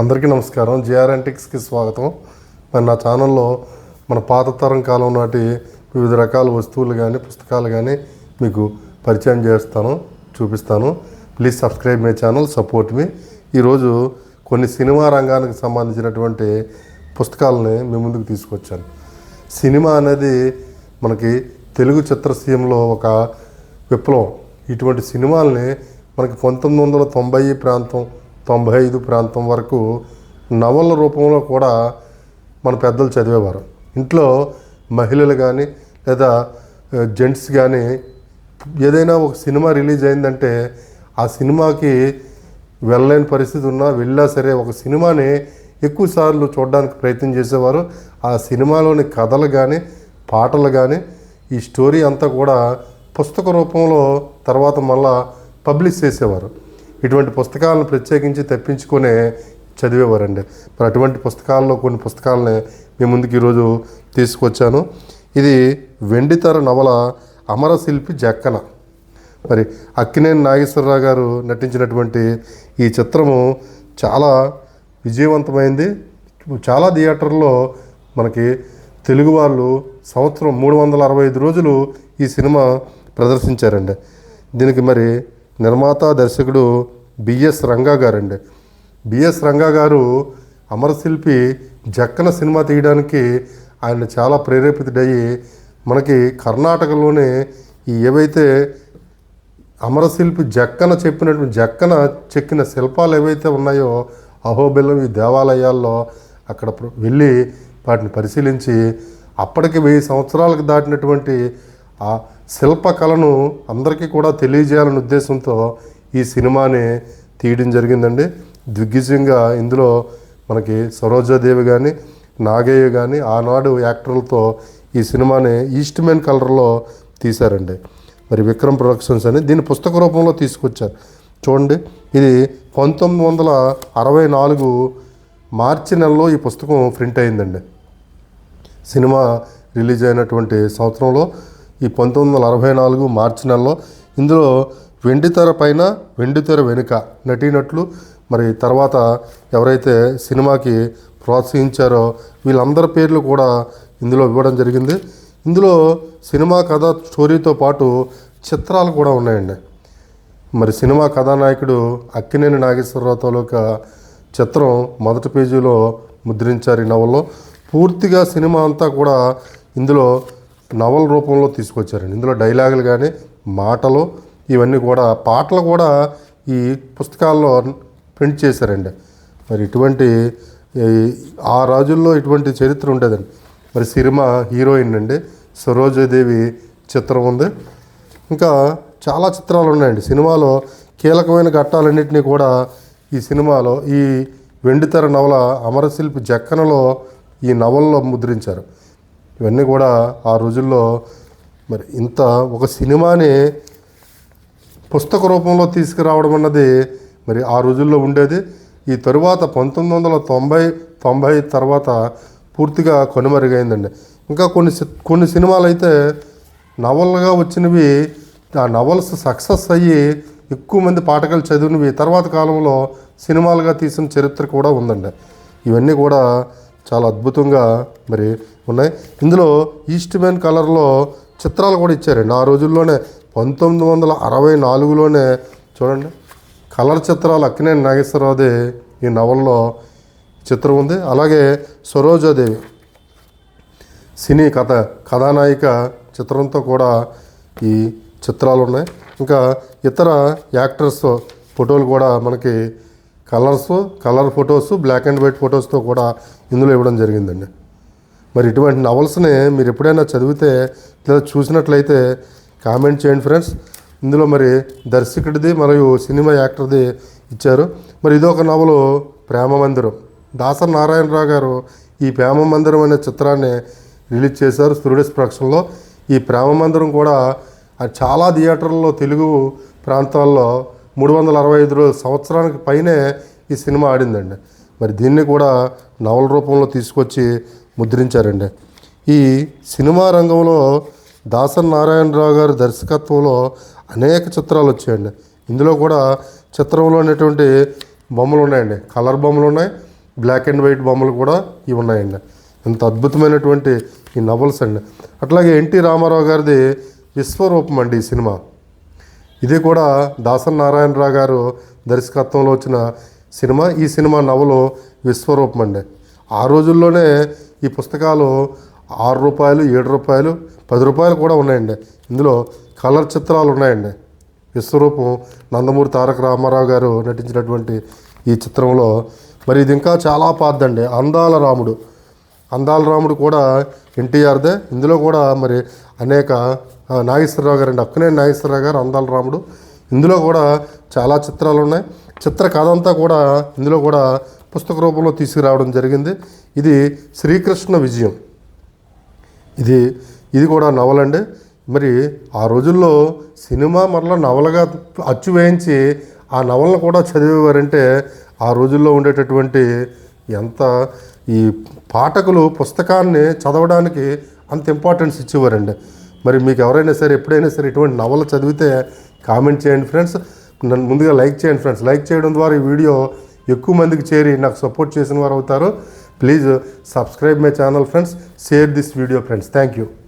అందరికీ నమస్కారం. జిఆర్ఎన్టిక్స్కి స్వాగతం. మరి నా ఛానల్లో మన పాత తరం కాలం నాటి వివిధ రకాల వస్తువులు కానీ పుస్తకాలు కానీ మీకు పరిచయం చేస్తాను చూపిస్తాను. Please subscribe my channel support me. ఈరోజు కొన్ని సినిమా రంగానికి సంబంధించినటువంటి పుస్తకాలని మీ ముందుకు తీసుకొచ్చాను. సినిమా అనేది మనకి తెలుగు చిత్రసీమలో ఒక విప్లవం. ఇటువంటి సినిమాల్ని మనకి పంతొమ్మిది వందల తొంభై ప్రాంతం తొంభై ఐదు ప్రాంతం వరకు నవల రూపంలో కూడా మన పెద్దలు చదివేవారు. ఇంట్లో మహిళలు కానీ లేదా జెంట్స్ కానీ ఏదైనా ఒక సినిమా రిలీజ్ అయిందంటే ఆ సినిమాకి వెళ్ళలేని పరిస్థితి ఉన్నా వెళ్ళా సరే ఒక సినిమాని ఎక్కువసార్లు చూడడానికి ప్రయత్నం చేసేవారు. ఆ సినిమాలోని కథలు కానీ పాటలు కానీ ఈ స్టోరీ అంతా కూడా పుస్తక రూపంలో తర్వాత మళ్ళా పబ్లిష్ చేసేవారు. ఇటువంటి పుస్తకాలను ప్రత్యేకించి తెప్పించుకునే చదివేవారండి. మరి అటువంటి పుస్తకాల్లో కొన్ని పుస్తకాలని మీ ముందుకు ఈరోజు తీసుకొచ్చాను. ఇది వెండితెర నవల అమరశిల్పి జక్కన. మరి అక్కినేని నాగేశ్వరరావు గారు నటించినటువంటి ఈ చిత్రము చాలా విజయవంతమైంది. చాలా థియేటర్లో మనకి తెలుగు వాళ్ళు సంవత్సరం మూడు వందల అరవై ఐదు రోజులు ఈ సినిమా ప్రదర్శించారండి. దీనికి మరి నిర్మాత దర్శకుడు బిఎస్ రంగా గారండి. బిఎస్ రంగా గారు అమరశిల్పి జక్కన సినిమా తీయడానికి ఆయన చాలా ప్రేరేపితుడయ్యి మనకి కర్ణాటకలోనే ఈ ఏవైతే అమరశిల్పి జక్కన చెప్పినటువంటి జక్కన చెక్కిన శిల్పాలు ఏవైతే ఉన్నాయో అహోబిల్లం ఈ దేవాలయాల్లో అక్కడ వెళ్ళి వాటిని పరిశీలించి అప్పటికి వెయ్యి సంవత్సరాలకు దాటినటువంటి ఆ శిల్పకళను అందరికీ కూడా తెలియజేయాలనే ఉద్దేశంతో ఈ సినిమాని తీయడం జరిగిందండి. దిగ్విజయంగా ఇందులో మనకి సరోజాదేవి కానీ నాగయ్య కానీ ఆనాడు యాక్టర్లతో ఈ సినిమాని ఈస్ట్ మెన్ కలర్లో తీశారండి. మరి విక్రమ్ ప్రొడక్షన్స్ అని దీన్ని పుస్తక రూపంలో తీసుకొచ్చారు. చూడండి ఇది పంతొమ్మిది వందల అరవై నాలుగు మార్చి నెలలో ఈ పుస్తకం ప్రింట్ అయిందండి. సినిమా రిలీజ్ అయినటువంటి సంవత్సరంలో ఈ పంతొమ్మిది వందల అరవై నాలుగు మార్చి నెలలో ఇందులో వెండితెర పైన వెండితెర వెనుక నటీనట్లు మరి తర్వాత ఎవరైతే సినిమాకి ప్రోత్సహించారో వీళ్ళందరి పేర్లు కూడా ఇందులో ఇవ్వడం జరిగింది. ఇందులో సినిమా కథ స్టోరీతో పాటు చిత్రాలు కూడా ఉన్నాయండి. మరి సినిమా కథానాయకుడు అక్కినేని నాగేశ్వరరావు తాలూకా చిత్రం మొదటి పేజీలో ముద్రించారు ఈ నవల్లో. పూర్తిగా సినిమా అంతా కూడా ఇందులో నవల రూపంలో తీసుకొచ్చారండి. ఇందులో డైలాగులు కానీ మాటలు ఇవన్నీ కూడా పాటలు కూడా ఈ పుస్తకాల్లో ప్రింట్ చేశారండి. మరి ఇటువంటి ఈ ఆ రోజుల్లో ఇటువంటి చరిత్ర ఉండేదండి. మరి సినిమా హీరోయిన్ అండి సరోజదేవి చిత్రం ఉంది. ఇంకా చాలా చిత్రాలు ఉన్నాయండి. సినిమాలో కీలకమైన ఘట్టాలన్నింటినీ కూడా ఈ సినిమాలో ఈ వెండితెర నవల అమరశిల్పి జక్కనలో ఈ నవల్లో ముద్రించారు. ఇవన్నీ కూడా ఆ రోజుల్లో మరి ఇంత ఒక సినిమాని పుస్తక రూపంలో తీసుకురావడం అన్నది మరి ఆ రోజుల్లో ఉండేది. ఈ తరువాత పంతొమ్మిది వందల తొంభై తొంభై తర్వాత పూర్తిగా కనుమరుగైందండి. ఇంకా కొన్ని సి- కొన్ని సినిమాలు అయితే నవల్గా వచ్చినవి ఆ నవల్స్ సక్సెస్ అయ్యి ఎక్కువ మంది పాఠకులు చదివినవి తర్వాత కాలంలో సినిమాలుగా తీసిన చరిత్ర కూడా ఉందండి. ఇవన్నీ కూడా చాలా అద్భుతంగా మరి ఉన్నాయి. ఇందులో ఈస్ట్ మెన్ కలర్లో చిత్రాలు కూడా ఇచ్చారండి. ఆ రోజుల్లోనే పంతొమ్మిది వందల అరవై నాలుగులోనే చూడండి. కలర్ చిత్రాలు అక్కినేని నాగేశ్వరరావుది ఈ నవల్లో చిత్రం ఉంది. అలాగే సరోజాదేవి సినీ కథ కథానాయిక చిత్రంతో కూడా ఈ చిత్రాలు ఉన్నాయి. ఇంకా ఇతర యాక్టర్స్ ఫోటోలు కూడా మనకి colours colour photos black and white ఫొటోస్తో కూడా ఇందులో ఇవ్వడం జరిగిందండి. మరి ఇటువంటి నవల్స్ని మీరు ఎప్పుడైనా చదివితే లేదా చూసినట్లయితే కామెంట్ చేయండి ఫ్రెండ్స్. ఇందులో మరి దర్శకుడిది మరియు సినిమా యాక్టర్ది ఇచ్చారు. మరి ఇదొక నవలు ప్రేమ మందిరం. దాసర్ నారాయణరావు గారు ఈ ప్రేమ మందిరం అనే చిత్రాన్ని రిలీజ్ చేశారు స్టూడియోస్ ప్రొడక్షన్లో. ఈ ప్రేమ మందిరం కూడా చాలా థియేటర్లలో తెలుగు ప్రాంతాల్లో మూడు వందల అరవై ఐదు సంవత్సరానికి పైనే ఈ సినిమా ఆడిందండి. మరి దీన్ని కూడా నవల రూపంలో తీసుకొచ్చి ముద్రించారండి. ఈ సినిమా రంగంలో దాసన్ నారాయణరావు గారి దర్శకత్వంలో అనేక చిత్రాలు వచ్చాయండి. ఇందులో కూడా చిత్రంలో ఉన్నటువంటి బొమ్మలు ఉన్నాయండి. కలర్ బొమ్మలు ఉన్నాయి బ్లాక్ అండ్ వైట్ బొమ్మలు కూడా ఇవి ఉన్నాయండి. ఇంత అద్భుతమైనటువంటి ఈ నవల్స్ అండి. అట్లాగే ఎన్టీ రామారావు గారిది విశ్వరూపం అండి ఈ సినిమా. ఇది కూడా దాసన్ నారాయణరావు గారు దర్శకత్వంలో వచ్చిన సినిమా. ఈ సినిమా నవలు విశ్వరూపం అండి. ఆ రోజుల్లోనే ఈ పుస్తకాలు ఆరు రూపాయలు ఏడు రూపాయలు పది రూపాయలు కూడా ఉన్నాయండి. ఇందులో కలర్ చిత్రాలు ఉన్నాయండి. విశ్వరూపం నందమూరి తారక రామారావు గారు నటించినటువంటి ఈ చిత్రంలో. మరి ఇది ఇంకా చాలా పాతదండి. అందాల రాముడు. అందాల రాముడు కూడా ఎన్టీఆర్దే. ఇందులో కూడా మరి అనేక నాగేశ్వరరావు గారు అండి. అక్కనే నాగేశ్వరరావు గారు అందాల రాముడు ఇందులో కూడా చాలా చిత్రాలు ఉన్నాయి చిత్ర కథ అంతా కూడా ఇందులో కూడా పుస్తక రూపంలో తీసుకురావడం జరిగింది. ఇది శ్రీకృష్ణ విజయం. ఇది ఇది కూడా నవలండి మరి ఆ రోజుల్లో సినిమా మరలా నవలగా అచ్చు వేయించి ఆ నవలను కూడా చదివేవారంటే ఆ రోజుల్లో ఉండేటటువంటి ఎంత ఈ పాఠకులు పుస్తకాన్ని చదవడానికి అంత ఇంపార్టెన్స్ ఇచ్చేవారండి. మరి మీకు ఎవరైనా సరే ఎప్పుడైనా సరే ఇటువంటి నవల చదివితే కామెంట్ చేయండి ఫ్రెండ్స్ నన్ను ముందుగా లైక్ చేయండి ఫ్రెండ్స్ లైక్ చేయడం ద్వారా ఈ వీడియో ఎక్కువ మందికి చేరి నాకు సపోర్ట్ చేసిన వారు అవుతారు. Please subscribe my channel friends share this video friends thank you